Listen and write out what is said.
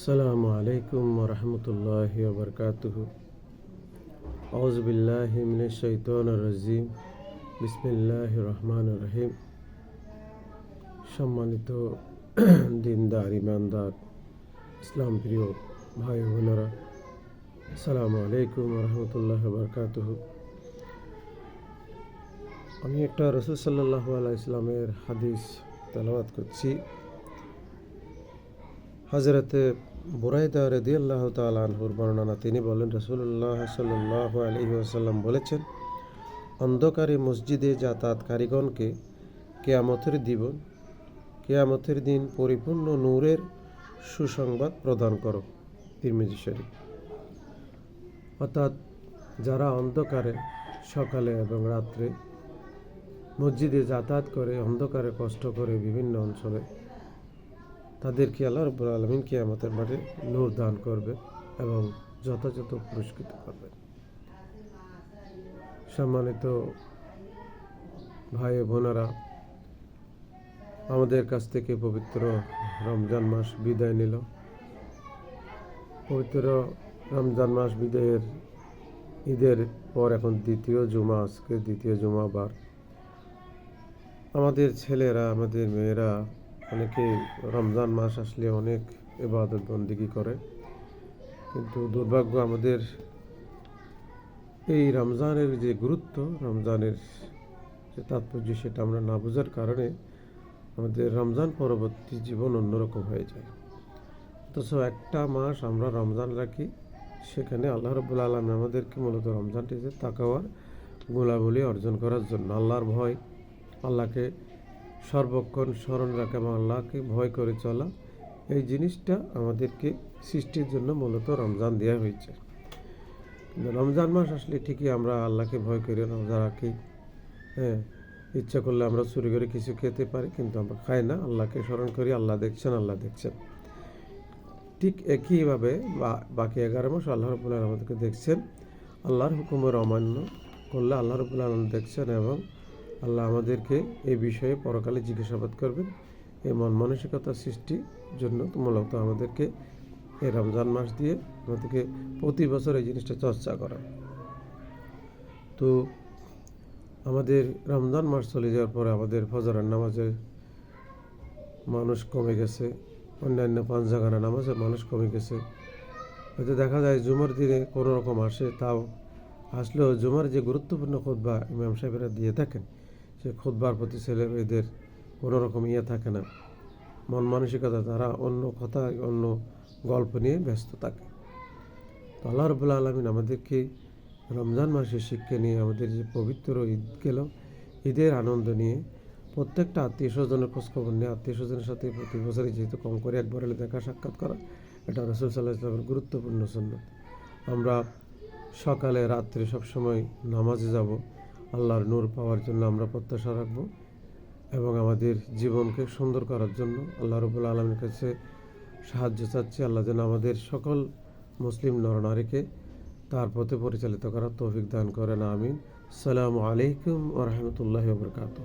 السلام عليكم ورحمة الله وبركاته أعوذ بالله من الشيطان الرجيم بسم الله الرحمن الرحيم সম্মানিত দিনদার ইমানদার ইসলাম প্রিয় ভাই বোনেরা আসসালামু আলাইকুম রহমতুল্লাহ বরকাতুহ আমি একটা রসুল সাল্লাহ আলাই ইসলামের হাদিস তেলাওয়াত করছি হজরতে বুরাইদা রদি আল্লাহ তালহুর বর্ণনা, তিনি বলেন রসুল্লাহ সাল্লাহ বলেছেন, অন্ধকারে মসজিদে যাতায়াতকারীগণকে কেয়ামতের দিবন কেয়ামতের দিন পরিপূর্ণ নূরের সুসংবাদ প্রদান করো। তিরমিজি শরীফ। অর্থাৎ যারা অন্ধকারে সকালে এবং রাত্রে মসজিদে যাতায়াত করে, অন্ধকারে কষ্ট করে বিভিন্ন অঞ্চলে তাদেরকে আল্লাহ রব্বুল আলমিন আমাদের মাঠে নূর দান করবে এবং যথাযথ পুরস্কৃত করবে। সম্মানিত ভাই বোনেরা, আমাদের কাছ থেকে পবিত্র রমজান মাস বিদায় নিল। পবিত্র রমজান মাস বিদায়ের ঈদের পর এখন দ্বিতীয় জুমা, আজকে দ্বিতীয় জুমাবার আমাদের ছেলেরা, আমাদের মেয়েরা অনেকে রমজান মাস আসলে অনেক এবাদত বন্দিগি করে, কিন্তু দুর্ভাগ্য আমাদের এই রমজানের যে গুরুত্ব, রমজানের যে তাৎপর্য সেটা আমরা না বোঝার কারণে আমাদের রমজান পরবর্তী জীবন অন্যরকম হয়ে যায়। অথচ একটা মাস আমরা রমজান রাখি, সেখানে আল্লাহ রবুল আলম আমাদেরকে মূলত রমজানটিতে তাকাওয়ার গোলাগুলি অর্জন করার জন্য আল্লাহর ভয়, আল্লাহকে সর্বক্ষণ স্মরণ রাখা এবং আল্লাহকে, ভয় করে চলা। এই জিনিসটা আমাদেরকে সৃষ্টির জন্য মূলত রমজান দেওয়া হয়েছে। রমজান মাস আসলে ঠিকই আমরা আল্লাহকে ভয় করি রমজান রাখি। হ্যাঁ ইচ্ছা করলে আমরা চুরি করে কিছু খেতে পারি, কিন্তু আমরা খাই না। আল্লাহকে স্মরণ করি, আল্লাহ দেখছেন আল্লাহ দেখছেন। ঠিক একইভাবে বাকি এগারো মাস আল্লাহ রবুল্লাহ আমাদেরকে দেখছেন। আল্লাহর হুকুমের অমান্য করলে আল্লাহ রবুল্লাহ দেখছেন এবং আল্লাহ আমাদেরকে এই বিষয়ে পরকালে জিজ্ঞাসাবাদ করবেন। এই মন মানসিকতা সৃষ্টির জন্য মূলত আমাদেরকে এই রমজান মাস দিয়ে আমাদেরকে প্রতি বছর এই জিনিসটা চর্চা করা। তো আমাদের রমজান মাস চলে যাওয়ার পরে আমাদের ফজরের নামাজের মানুষ কমে গেছে, অন্যান্য পাঁচ নামাজের মানুষ কমে গেছে। হয়তো দেখা যায় জুমার দিনে কোনো রকম আসে, তাও আসলেও জুমার যে গুরুত্বপূর্ণ খোদবা ইমাম সাহেবেরা দিয়ে থাকেন সে খোদবার প্রতি ছেলে মেয়েদের কোনো রকম ইয়ে থাকে না। মন মানসিকতা তারা অন্য কথা, অন্য গল্প নিয়ে ব্যস্ত থাকে। তো আল্লাহ রবুল্লা আলমিন আমাদেরকে রমজান মাসের শিক্ষা নিয়ে আমাদের যে পবিত্র ঈদ গেল, ঈদের আনন্দ নিয়ে প্রত্যেকটা আত্মীয় স্বজনের খোঁজখবর নিয়ে আত্মীয় স্বজনের সাথে প্রতি বছরই যেহেতু কম করে একবার হলে দেখা সাক্ষাৎ করা, এটা রসুল সাল্লাহ ইসলামের গুরুত্বপূর্ণ জন্য আমরা সকালে, রাত্রে সবসময় নামাজে যাব আল্লাহর নূর পাওয়ার জন্য আমরা প্রত্যাশা রাখব এবং আমাদের জীবনকে সুন্দর করার জন্য আল্লাহ রবুল আলমের কাছে সাহায্য চাচ্ছি। আল্লাহ যেন আমাদের সকল মুসলিম নরনারীকে তার পথে পরিচালিত করার তৌফিক দান করেন। আমিন। সালামু আলাইকুম ওরহমতুল্লাহ বরকাত